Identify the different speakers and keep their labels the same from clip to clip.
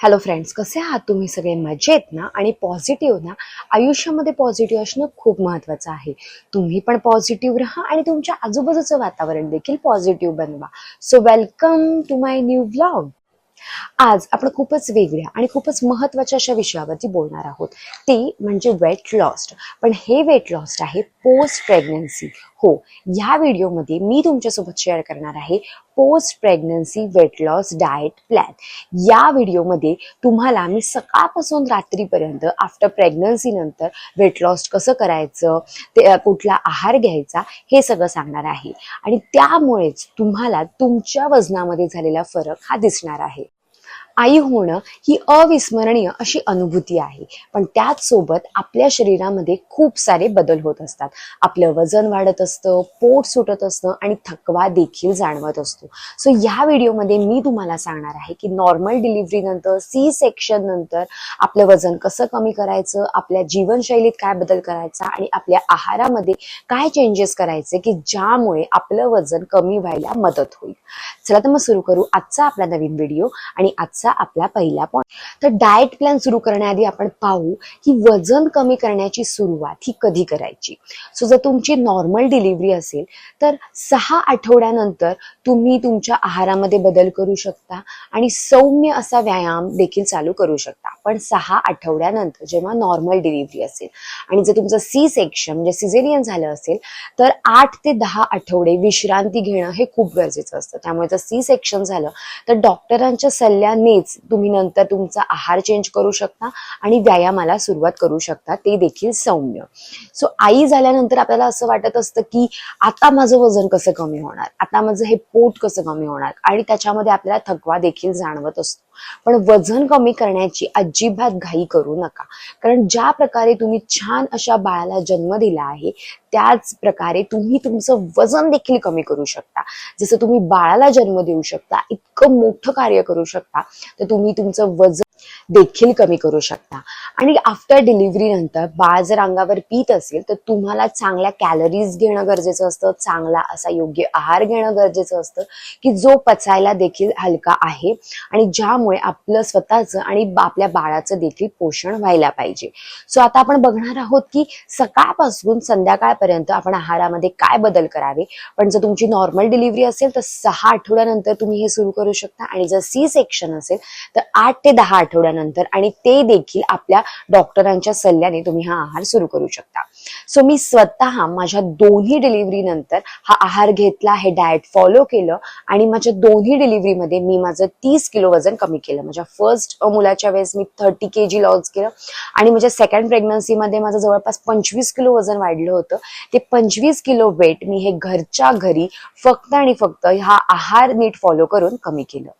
Speaker 1: Hello friends कसे आहात तुम्ही सगळे? मजेत ना? आणि पॉझिटिव्ह ना? आयुष्यामध्ये पॉझिटिव्ह असणं खूप महत्त्वाचं आहे. तुम्ही पण पॉझिटिव्ह राहा आणि तुमच्या आजूबाजूचं वातावरण देखील पॉझिटिव्ह बनवा. So welcome to my new blog आज आपण खूपच वेगळ्या आणि खूपच महत्त्वाच्या अशा विषयावरती बोलणार आहोत. ते म्हणजे वेट लॉस्ट पण हे वेट लॉस्ट आहे पोस्ट प्रेग्नन्सी हो ह्या व्हिडिओमध्ये मी तुमच्यासोबत शेअर करणार आहे post pregnancy weight loss diet plan या व्हिडिओमध्ये तुम्हाला मी सकाळपासून रात्रीपर्यंत आफ्टर प्रेग्नन्सी नंतर वेट लॉस कसं करायचं ते कुठला आहार घ्यायचा हे सगळं सांगणार आहे. आणि त्यामुळेच तुम्हाला तुमच्या वजनामध्ये झालेला फरक हा दिसणार आहे. आई होणं ही अविस्मरणीय अशी अनुभूती आहे. पण त्याचसोबत आपल्या शरीरामध्ये खूप सारे बदल होत असतात. आपलं वजन वाढत असतं पोट सुटत असतं आणि थकवा देखील जाणवत असतो. सो या व्हिडिओमध्ये मी तुम्हाला सांगणार आहे की नॉर्मल डिलिव्हरी नंतर सी सेक्शन नंतर आपलं वजन कसं कमी करायचं आपल्या जीवनशैलीत काय बदल करायचा आणि आपल्या आहारामध्ये काय चेंजेस करायचे की ज्यामुळे आपलं वजन कमी व्हायला मदत होईल. चला तर मग सुरू करू आजचा आपला नवीन व्हिडिओ आणि आजचा आपला पहिला पॉईंट तर डाएट प्लॅन सुरू करण्याआधी आपण पाहू की वजन कमी करण्याची सुरुवात ही कधी करायची. सो जर तुमची नॉर्मल डिलिव्हरी असेल तर सहा आठवड्यानंतर तुम्ही तुमच्या आहारामध्ये बदल करू शकता आणि सौम्य असा व्यायाम देखील चालू करू शकता. पण सहा आठवड्यानंतर जेव्हा नॉर्मल डिलिव्हरी असेल आणि जर तुमचं सी सेक्शन म्हणजे सिझेरियन झालं असेल तर आठ ते दहा आठवडे विश्रांती घेणं हे खूप गरजेचं असतं. त्यामुळे जर सी सेक्शन झालं तर डॉक्टरांच्या सल्ल्यानेच तुम्ही नंतर तुमचा आहार चेंज करू शकता आणि व्यायामाला सुरुवात करू शकता. ते देखील सौम्य. सो आई झाल्यानंतर आपल्याला असं वाटत असतं की आता माझं वजन कसं कमी होणार? आता माझं हे पोट कसं कमी होणार? आणि त्याच्यामध्ये आपल्याला थकवा देखील जाणवत असतो. पण वजन कमी करण्याची अजिबात घाई करू नका. कारण ज्या प्रकारे तुम्ही छान अशा बाळाला जन्म दिला आहे त्याच प्रकारे तुम्ही तुमचं वजन देखील कमी करू शकता. जसं तुम्ही बाळाला जन्म देऊ शकता इतकं मोठं कार्य करू शकता तर तुम्ही तुमचं वजन देखील कमी करू शकता. आणि आफ्टर डिलिव्हरी नंतर बाळ जर अंगावर पीत असेल तर तुम्हाला चांगल्या कॅलरीज घेणं गरजेचं असतं चांगला असा योग्य आहार घेणं गरजेचं असतं की जो पचायला देखील हलका आहे. आणि ज्यामुळे आपलं स्वतःचं आणि आपल्या बाळाचं देखील पोषण व्हायला पाहिजे. सो आता आपण बघणार आहोत की सकाळपासून संध्याकाळपर्यंत आपण आहारामध्ये काय बदल करावे. पण जर तुमची नॉर्मल डिलिव्हरी असेल तर सहा आठवड्यानंतर तुम्ही हे सुरू करू शकता. आणि जर सी सेक्शन असेल तर आठ ते दहा आठवड्यानंतर आणि ते देखील आपल्या डॉक्टरांच्या सल्ल्याने तुम्ही हा आहार सुरू करू शकता. सो मी स्वतः माझ्या दोन्ही डिलिव्हरी नंतर हा आहार घेतला हे डाएट फॉलो केलं आणि माझ्या दोन्ही डिलिव्हरीमध्ये मी माझं तीस किलो वजन कमी केलं. माझ्या फर्स्ट मुलाच्या वेळेस मी थर्टी के जी लॉस केलं आणि माझ्या सेकंड प्रेग्नन्सीमध्ये माझं जवळपास पंचवीस किलो वजन वाढलं होतं. ते पंचवीस किलो वेट मी हे घरच्या घरी फक्त आणि फक्त हा आहार नीट फॉलो करून कमी केलं.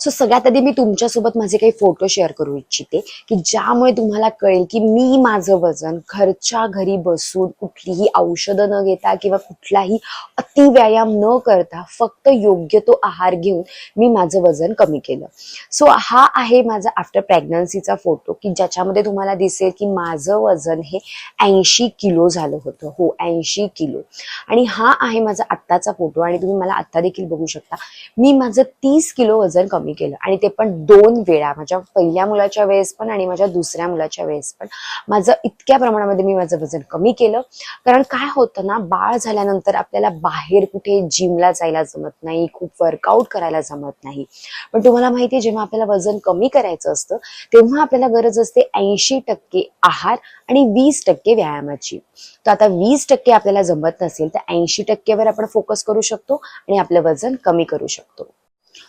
Speaker 1: सो सगळ्यात आधी मी तुमच्यासोबत माझे काही फोटो शेअर करू इच्छिते की ज्यामुळे तुम्हाला कळेल की मी माझं वजन घरच्या घरी बसून कुठलीही औषधं न घेता किंवा कुठलाही अतिव्यायाम न करता फक्त योग्य तो आहार घेऊन मी माझं वजन कमी केलं. सो हा आहे माझा आफ्टर प्रेग्नन्सीचा फोटो की ज्याच्यामध्ये तुम्हाला दिसेल की माझं वजन हे ऐंशी किलो झालं होतं. हो ऐंशी किलो. आणि हा आहे माझा आत्ताचा फोटो आणि तुम्ही मला आत्ता देखील बघू शकता. मी माझं तीस किलो वजन कमी केलं. आणि ते पण दोन वेळा माझ्या पहिल्या मुलाच्या वेळेस पण आणि माझ्या दुसऱ्या मुलाच्या वेळेस पण. माझं इतक्या प्रमाणामध्ये मी माझं वजन कमी केलं. कारण काय होतं ना बाळ झाल्यानंतर आपल्याला बाहेर कुठे जिमला जायला जमत नाही खूप वर्कआउट करायला जमत नाही. पण तुम्हाला माहिती आहे जेव्हा आपल्याला वजन कमी करायचं असतं तेव्हा आपल्याला गरज असते ऐंशी टक्के आहार आणि वीस टक्के व्यायामाची. तर आता वीस टक्के आपल्याला जमत नसेल तर ऐंशी टक्केवर आपण फोकस करू शकतो आणि आपलं वजन कमी करू शकतो.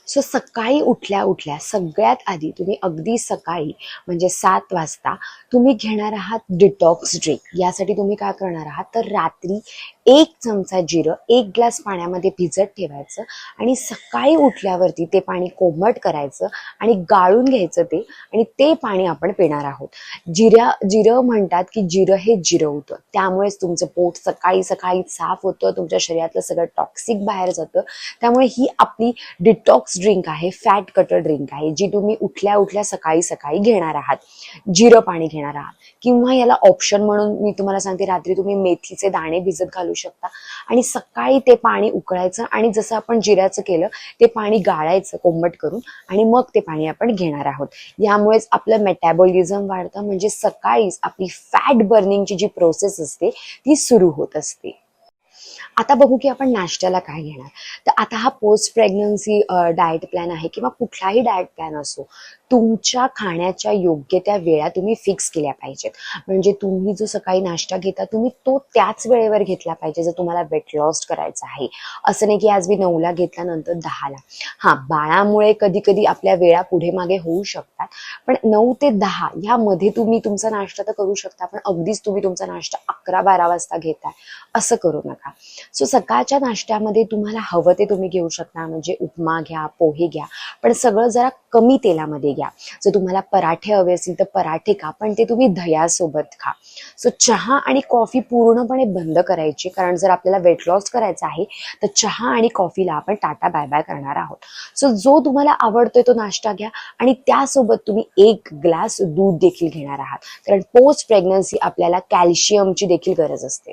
Speaker 1: सो सकाळी उठल्या उठल्या सगळ्यात आधी तुम्ही अगदी सकाळी म्हणजे सात वाजता तुम्ही घेणार आहात डिटॉक्स ड्रिंक यासाठी तुम्ही काय करणार आहात? तर रात्री एक चमचा जिरं एक ग्लास पाण्यामध्ये भिजत ठेवायचं आणि सकाळी उठल्यावरती ते पाणी कोमट करायचं आणि गाळून घ्यायचं ते आणि ते पाणी आपण पिणार आहोत. जिऱ्या जिरं म्हणतात की जिरं हे जिरवतं त्यामुळेच तुमचं पोट सकाळी सकाळी साफ होतं तुमच्या शरीरातलं सगळं टॉक्सिक बाहेर जातं. त्यामुळे ही आपली डिटॉक्स डिटॉक्स ड्रिंक आहे फॅट कटर ड्रिंक आहे जी तुम्ही उठल्या उठल्या सकाळी सकाळी घेणार आहात. जिरं पाणी घेणार आहात. किंवा याला ऑप्शन म्हणून मी तुम्हाला सांगते रात्री तुम्ही मेथीचे दाणे भिजत घालू शकता. आणि सकाळी ते पाणी उकळायचं आणि जसं आपण जिऱ्याचं केलं ते पाणी गाळायचं कोंबट करून आणि मग ते पाणी आपण घेणार आहोत. यामुळेच आपलं मेटॅबॉलिझम वाढतं म्हणजे सकाळीच आपली फॅट बर्निंगची जी प्रोसेस असते ती सुरू होत असते. आता बघू की आपण नाश्त्याला काय घेणार. तर आता हा पोस्ट प्रेग्नन्सी डाएट प्लॅन आहे किंवा कुठलाही डाएट प्लॅन असो तुमच्या खाण्याच्या योग्य त्या वेळा तुम्ही फिक्स केल्या पाहिजेत. म्हणजे तुम्ही जो सकाळी नाश्ता घेता तुम्ही तो त्याच वेळेवर घेतला पाहिजे जर तुम्हाला वेट लॉस करायचा आहे. असं नाही की आज मी नऊला घेतला नंतर दहाला. हा बाळामुळे कधी कधी आपल्या वेळा पुढे मागे होऊ शकतात पण नऊ ते दहा ह्यामध्ये तुम्ही तुमचा नाश्ता तर करू शकता पण अगदीच तुम्ही तुमचा नाश्ता अकरा बारा वाजता घेताय असं करू नका. सो सकाळच्या नाश्त्यामध्ये तुम्हाला हवं ते तुम्ही घेऊ शकता म्हणजे उपमा घ्या पोहे घ्या पण सगळं जरा कमी तेलामध्ये घ्या. जर तुम्हाला पराठे हवे असतील तर पराठे खा पण ते तुम्ही दह्यासोबत खा. सो चहा आणि कॉफी पूर्णपणे बंद करायची कारण जर आपल्याला वेट लॉस करायचा आहे तर चहा आणि कॉफीला आपण टाटा बाय बाय करणार आहोत. सो जो तुम्हाला आवडतोय तो नाश्ता घ्या आणि त्यासोबत तुम्ही एक ग्लास दूध देखील घेणार आहात. कारण पोस्ट प्रेग्नन्सी आपल्याला कॅल्शियमची देखील गरज असते.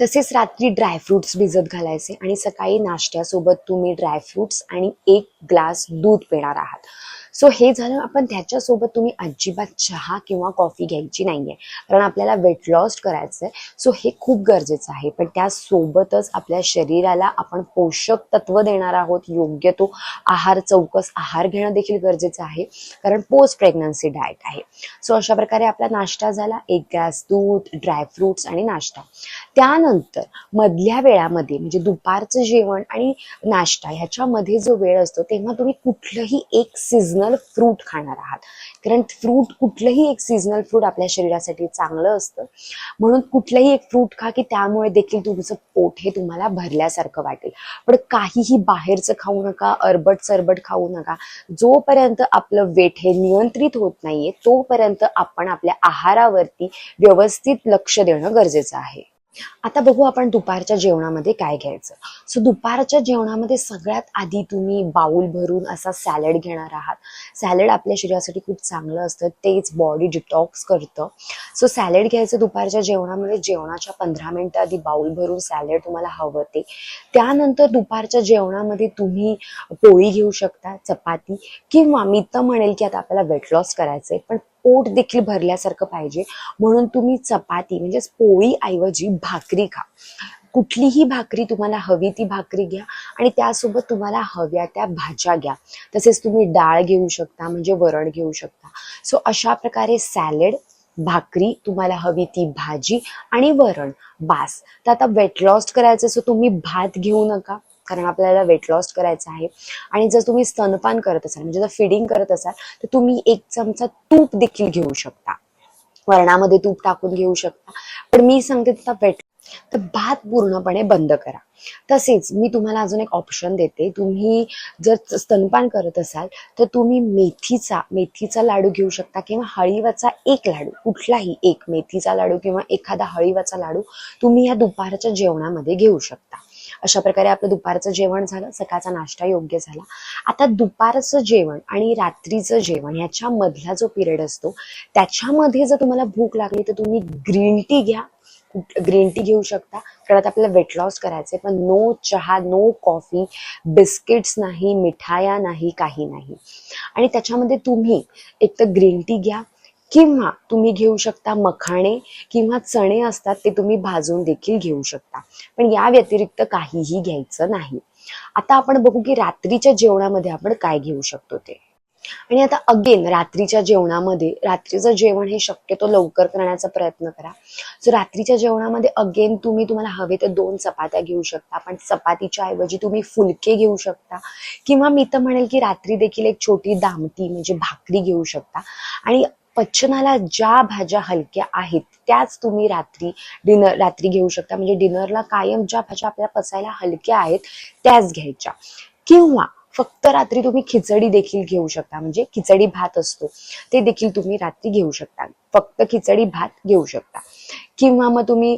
Speaker 1: तसेच रात्री ड्रायफ्रुट्स भिजत घालायचे आणि सकाळी नाश्त्यासोबत तुम्ही ड्रायफ्रुट्स आणि एक ग्लास दूध पिणार आहात. सो हे झालं आपण त्याच्यासोबत तुम्ही अजिबात चहा किंवा कॉफी घ्यायची नाहीये. कारण आपल्याला वेट लॉस करायचं आहे सो हे खूप गरजेचं आहे. पण त्यासोबतच आपल्या शरीराला आपण पोषक तत्व देणार आहोत. योग्य तो आहार चौकस आहार घेणं देखील गरजेचं आहे. कारण पोस्ट प्रेग्नन्सी डाएट आहे. सो अशा प्रकारे आपला नाश्ता झाला. एक ग्लास दूध ड्रायफ्रुट्स आणि नाश्ता. त्यानंतर मधल्या वेळामध्ये म्हणजे दुपारचं जेवण आणि नाश्ता ह्याच्यामध्ये जो वेळ असतो तेव्हा तुम्ही कुठलंही एक सीझनल फ्रूट खाणार आहात. कारण फ्रूट कुठलंही एक सीझनल फ्रूट आपल्या शरीरासाठी चांगलं असतं. म्हणून कुठलंही एक फ्रूट खा की त्यामुळे देखील तुमचं पोट हे तुम्हाला भरल्यासारखं वाटेल. पण काहीही बाहेरचं खाऊ नका अरबट सरबट खाऊ नका. जोपर्यंत आपलं वेट हे नियंत्रित होत नाहीये तोपर्यंत आपण आपल्या आहारावरती व्यवस्थित लक्ष देणं गरजेचं आहे. आता बघू आपण दुपारच्या जेवणामध्ये काय घ्यायचं. सो दुपारच्या जेवणामध्ये सगळ्यात आधी तुम्ही बाउल भरून असा सॅलड घेणार आहात. सॅलड आपल्या शरीरासाठी खूप चांगलं असतं तेच बॉडी डिटॉक्स करतं. सो सॅलड घ्यायचं दुपारच्या जेवणामध्ये जेवणाच्या पंधरा मिनिटं आधी बाउल भरून सॅलड तुम्हाला हवं ते. त्यानंतर दुपारच्या जेवणामध्ये तुम्ही पोळी घेऊ शकता चपाती. किंवा मी तर म्हणेल की आता आपल्याला वेट लॉस करायचंय पण पोट देखील भरल्यासारखं पाहिजे. म्हणून तुम्ही चपाती म्हणजे पोळी ऐवजी भाकरी खा. कुठलीही भाकरी तुम्हाला हवी ती भाकरी घ्या आणि त्यासोबत तुम्हाला हव्या त्या भाज्या घ्या. तसेच तुम्ही डाळ घेऊ शकता म्हणजे वरण घेऊ शकता. सो अशा प्रकारे सॅलेड भाकरी तुम्हाला हवी ती भाजी आणि वरण. बास. तर आता वेट लॉस करायचं सो तुम्ही भात घेऊ नका. कारण आपल्याला वेट लॉस करायचं आहे. आणि जर तुम्ही स्तनपान करत असाल म्हणजे जर फिडिंग करत असाल तर तुम्ही एक चमचा तूप देखील घेऊ शकता. वरणामध्ये तूप टाकून घेऊ शकता. पण मी सांगते तिथं वेट तर भात पूर्णपणे बंद करा. तसेच मी तुम्हाला अजून एक ऑप्शन देते. तुम्ही जर स्तनपान करत असाल तर तुम्ही मेथीचा मेथीचा लाडू घेऊ शकता किंवा हळीवाचा एक लाडू. कुठलाही एक मेथीचा लाडू किंवा एखादा हळीवाचा लाडू तुम्ही या दुपारच्या जेवणामध्ये घेऊ शकता. अशा प्रकारे आपलं दुपारचं जेवण झालं सकाळचा नाश्ता योग्य झाला. आता दुपारचं जेवण आणि रात्रीचं जेवण ह्याच्यामधला जो पिरियड असतो त्याच्यामध्ये जर तुम्हाला भूक लागली तर तुम्ही ग्रीन टी घ्या. ग्रीन टी घेऊ शकता. कारण आता आपल्याला वेट लॉस करायचंय पण नो चहा नो कॉफी बिस्किट्स नाही मिठाया नाही काही नाही. आणि त्याच्यामध्ये तुम्ही एक तर ग्रीन टी घ्या किंवा तुम्ही घेऊ शकता मखाणे किंवा चणे असतात ते तुम्ही भाजून देखील घेऊ शकता. पण या व्यतिरिक्त काहीही घ्यायचं नाही. आता आपण बघू की रात्रीच्या जेवणामध्ये आपण काय घेऊ शकतो ते. आणि आता अगेन रात्रीच्या जेवणामध्ये रात्रीचं जेवण हे शक्यतो लवकर करण्याचा प्रयत्न करा. सो रात्रीच्या जेवणामध्ये अगेन तुम्ही तुम्हाला हवे तर दोन चपात्या घेऊ शकता. पण चपातीच्या ऐवजी तुम्ही फुलके घेऊ शकता. किंवा मी तर म्हणेल की रात्री देखील एक छोटी दामटी म्हणजे भाकरी घेऊ शकता. आणि पचनाला ज्या भाज्या हलक्या आहेत त्याच तुम्ही रात्री डिनर रात्री घेऊ शकता. म्हणजे डिनरला कायम ज्या भाज्या आपल्याला पचायला हलक्या आहेत त्याच घ्यायच्या. किंवा फक्त रात्री तुम्ही खिचडी देखील घेऊ शकता. म्हणजे खिचडी भात असतो ते देखील तुम्ही रात्री घेऊ शकता. फक्त खिचडी भात घेऊ शकता. किंवा मग तुम्ही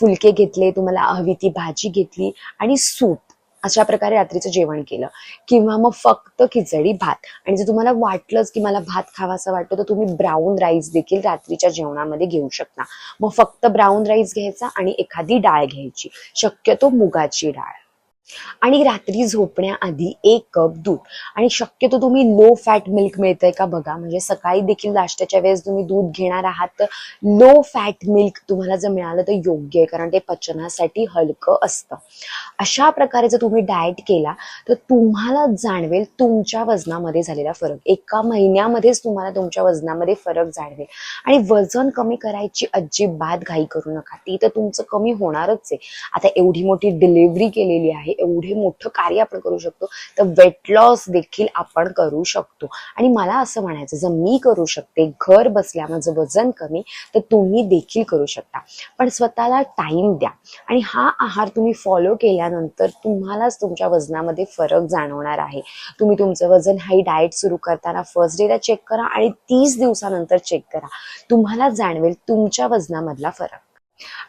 Speaker 1: फुलके घेतले तुम्हाला हवी ती भाजी घेतली आणि सूप. अशा प्रकारे रात्रीचं जेवण केलं. किंवा मग फक्त खिचडी भात. आणि जर तुम्हाला वाटलंच की मला भात खावासा वाटतो तर तुम्ही ब्राऊन राईस देखील रात्रीच्या जेवणामध्ये घेऊ शकता. मग फक्त ब्राऊन राईस घ्यायचा आणि एखादी डाळ घ्यायची. शक्यतो मुगाची डाळ. आणि रात्री झोपण्याआधी एक कप दूध. आणि शक्यतो तुम्ही लो फॅट मिल्क मिळतंय का बघा. म्हणजे सकाळी देखील नाश्त्याच्या वेळेस तुम्ही दूध घेणार आहात तर लो फॅट मिल्क तुम्हाला जर मिळालं तर योग्य आहे कारण ते पचनासाठी हलकं असतं. अशा प्रकारे जर तुम्ही डाएट केला तर तुम्हाला जाणवेल तुमच्या वजनामध्ये झालेला फरक. एका महिन्यामध्येच तुम्हाला तुमच्या वजनामध्ये फरक जाणवेल. आणि वजन कमी करायची अजिबात घाई करू नका. ती तर तुमचं कमी होणारच आहे. आता एवढी मोठी डिलिव्हरी केलेली आहे एवढे मोठं कार्य आपण करू शकतो तर वेट लॉस देखील आपण करू शकतो. आणि मला असं म्हणायचं जर मी करू शकते घर बसल्या माझं वजन कमी तर तुम्ही देखील करू शकता. पण स्वतःला टाइम द्या. आणि हा आहार तुम्ही फॉलो केल्यानंतर तुम्हालाच तुमच्या वजनामध्ये फरक जाणवणार आहे. तुम्ही तुमचं वजन हाई डाएट सुरू करताना फर्स्ट डेला चेक करा आणि तीस दिवसानंतर चेक करा. तुम्हाला जाणवेल तुमच्या वजनामधला फरक.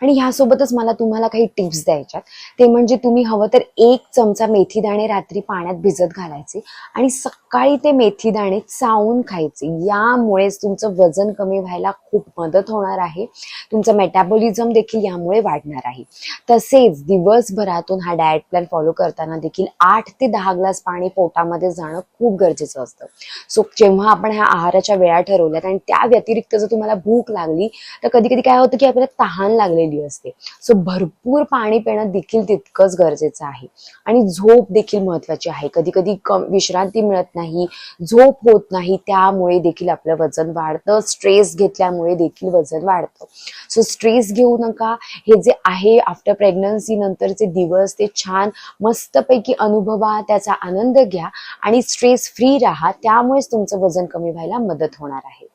Speaker 1: आणि ह्यासोबतच मला तुम्हाला काही टिप्स द्यायच्यात. ते म्हणजे तुम्ही हवं तर एक चमचा मेथी दाणे रात्री पाण्यात भिजत घालायचे आणि सकाळी ते मेथी दाणे चावून खायचे. यामुळेच तुमचं वजन कमी व्हायला खूप मदत होणार आहे. तुमचं मेटाबॉलिझम देखील यामुळे वाढणार आहे. तसेच दिवसभरातून हा डाएट प्लॅन फॉलो करताना देखील आठ ते दहा ग्लास पाणी पोटामध्ये जाणं खूप गरजेचं असतं. सो जेव्हा आपण ह्या आहाराच्या वेळा ठरवल्यात आणि त्या व्यतिरिक्त जर तुम्हाला भूक लागली तर कधी कधी काय होतं की आपल्याला तहान लागलेली असते. सो भरपूर पाणी पिणं देखील तितकंच गरजेचं आहे. आणि झोप देखील महत्वाची आहे. कधी कधी कम विश्रांती मिळत नाही झोप होत नाही त्यामुळे देखील आपलं वजन वाढतं. स्ट्रेस घेतल्यामुळे देखील वजन वाढतं. सो स्ट्रेस घेऊ नका. हे जे आहे आफ्टर प्रेग्नन्सी नंतरचे दिवस ते छान मस्तपैकी अनुभवा त्याचा आनंद घ्या आणि स्ट्रेस फ्री राहा. त्यामुळेच तुमचं वजन कमी व्हायला मदत होणार आहे.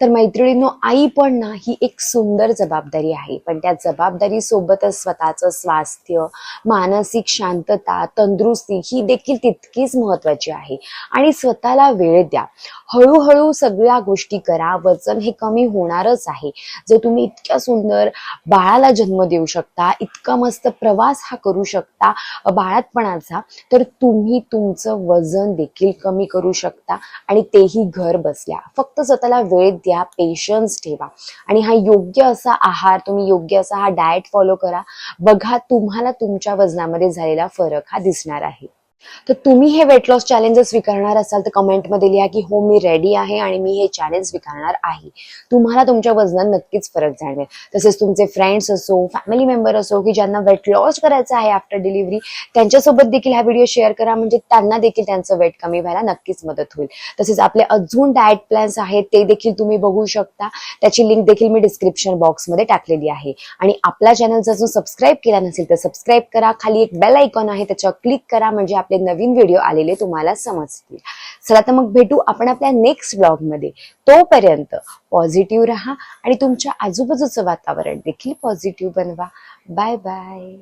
Speaker 1: तर मैत्रिणींनो आई पण ना ही एक सुंदर जबाबदारी आहे. पण त्या जबाबदारी सोबतच स्वतःचं स्वास्थ्य मानसिक शांतता तंदुरुस्ती ही देखील तितकीच महत्वाची आहे. आणि स्वतःला वेळ द्या. हळूहळू सगळ्या गोष्टी करा. वजन हे कमी होणारच आहे. जर तुम्ही इतक्या सुंदर बाळाला जन्म देऊ शकता इतका मस्त प्रवास हा करू शकता बाळातपणाचा तर तुम्ही तुमचं वजन देखील कमी करू शकता आणि तेही घर बसल्या. फक्त स्वतःला वेळ द्या पेशन्स ठेवा. आणि हा योग्य असा आहार तुम्ही योग्य असा हा डाएट फॉलो करा. बघा तुम्हाला तुमच्या वजनामध्ये झालेला फरक हा दिसणार आहे. तर तुम्ही हे वेट लॉस चॅलेंज स्वीकारणार असाल तर कमेंटमध्ये लिहा की हो मी रेडी आहे आणि मी हे चॅलेंज स्वीकारणार आहे. तुम्हाला तुमच्या वजनात नक्कीच फरक जाणवेल. तसेच तुमचे फ्रेंड्स असो फॅमिली मेंबर असो की ज्यांना वेट लॉस करायचं आहे आफ्टर डिलिव्हरी त्यांच्यासोबत देखील हा व्हिडिओ शेअर करा. म्हणजे त्यांना देखील त्यांचं वेट कमी व्हायला नक्कीच मदत होईल. तसेच आपले अजून डाएट प्लॅन्स आहेत ते देखील तुम्ही बघू शकता. त्याची लिंक देखील मी डिस्क्रिप्शन बॉक्समध्ये टाकलेली आहे. आणि आपला चॅनल जर सबस्क्राईब केला नसेल तर सबस्क्राईब करा. खाली एक बेल आयकॉन आहे त्याच्यावर क्लिक करा. म्हणजे आपले नवीन व्हिडिओ आलेले तुम्हाला समजतील. चला तर मग भेटू आपण आपल्या नेक्स्ट ब्लॉगमध्ये तोपर्यंत पॉझिटिव्ह राहा आणि तुमच्या आजूबाजूचं वातावरण देखील पॉझिटिव्ह बनवा. Bye bye